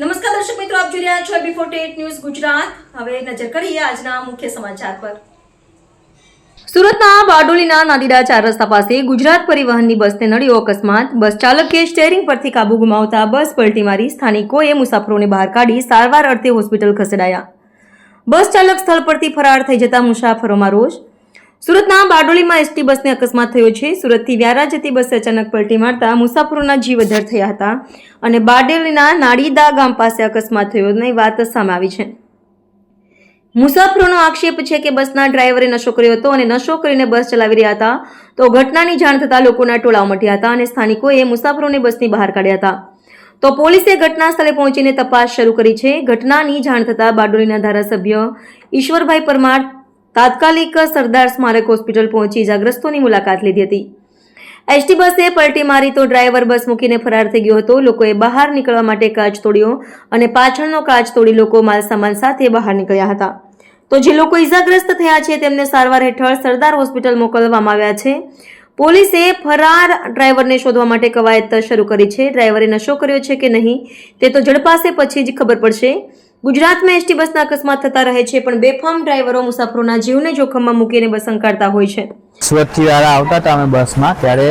નમસ્કાર દર્શક મિત્રો, આપ જોઈ રહ્યા છો બિફોર ટેટ ન્યૂઝ ગુજરાત. હવે નજર કરીએ આજના મુખ્ય સમાચાર પર. સુરતના બારડોલીના નાદીડા ચાર રસ્તા પાસે ગુજરાત પરિવહનની બસને નડ્યો અકસ્માત. બસ ચાલકે સ્ટેરિંગ પરથી કાબુ ગુમાવતા બસ પલટી મારી સ્થાનિકોએ મુસાફરોને બહાર કાઢી સારવાર અર્થે હોસ્પિટલ ખસેડાયા. બસ ચાલક સ્થળ પરથી ફરાર થઈ જતા મુસાફરોમાં રોષ. સુરતના બારડોલીમાં એસટી બસને અકસ્માત થયો છે. સુરતથી વ્યારા જતી બસે અચાનક પલટી મારતા મુસાફરોના જીવ અધર થયા હતા અને બારડોલીના નાડીદા ગામ પાસે અકસ્માત થયો ની વાત સામે આવી છે. મુસાફરોનો આક્ષેપ છે કે બસના ડ્રાઈવરે નશો કર્યો હતો અને નશો કરીને બસ ચલાવી રહ્યા હતા તો ઘટનાની જાણ થતાં લોકોના ટોળા ઉમટ્યા હતા અને સ્થાનિકોએ મુસાફરોને બસની બહાર કાઢ્યા હતા. તો પોલીસે ઘટના સ્થળે પહોંચીને તપાસ શરૂ કરી છે. ઘટનાની જાણ થતાં બારડોલીના ધારાસભ્ય ઈશ્વરભાઈ પરમાર તાત્કાલિક સરદાર સ્મારક હોસ્પિટલ પહોંચી ઇજાગ્રસ્તોની મુલાકાત લીધી હતી. એસટી બસે પલટી મારી તો ડ્રાઈવર બસ મૂકીને ફરાર થઈ ગયો હતો. લોકોએ બહાર નીકળવા માટે કાચ તોડ્યો અને પાછળનો કાચ તોડી લોકો માલસામાન સાથે બહાર નીકળ્યા હતા. તો જે લોકો ઇજાગ્રસ્ત થયા છે તેમને સારવાર હેઠળ સરદાર હોસ્પિટલ મોકલવામાં આવ્યા છે. પોલીસે ફરાર ડ્રાઈવરને શોધવા માટે કવાયત શરૂ કરી છે. ડ્રાઈવરે નશો કર્યો છે કે નહીં તે તો ઝડપાશે પછી જ ખબર પડશે. ગુજરાતમાં એસટી બસના અકસ્માત થતા રહે છે પણ બેફામ ડ્રાઈવરો મુસાફરોના જીવને જોખમમાં મૂકીને બસ અંકારતા હોય છે. સુરતથી વાળા આવતા હતા અમે બસમાં ત્યારે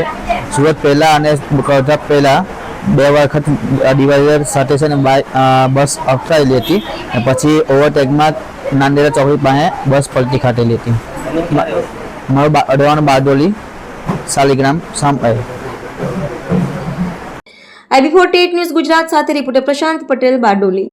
સુરત પહેલાં અને કડધપ પહેલાં બે વખત ડિવાઈડર સાથે છે ને બસ અટકાયેલી હતી અને પછી ઓવરટેકમાં નાંદેડા ચોકડી પાસે બસ પલટી ખાટેલી હતી મારું અડવાનું બારડોલી શાલિગ્રામ સામ આઈબી આઈ બિફોર ટેટ ન્યૂઝ ગુજરાત સાથે રિપોર્ટર પ્રશાંત પટેલ બારડોલી.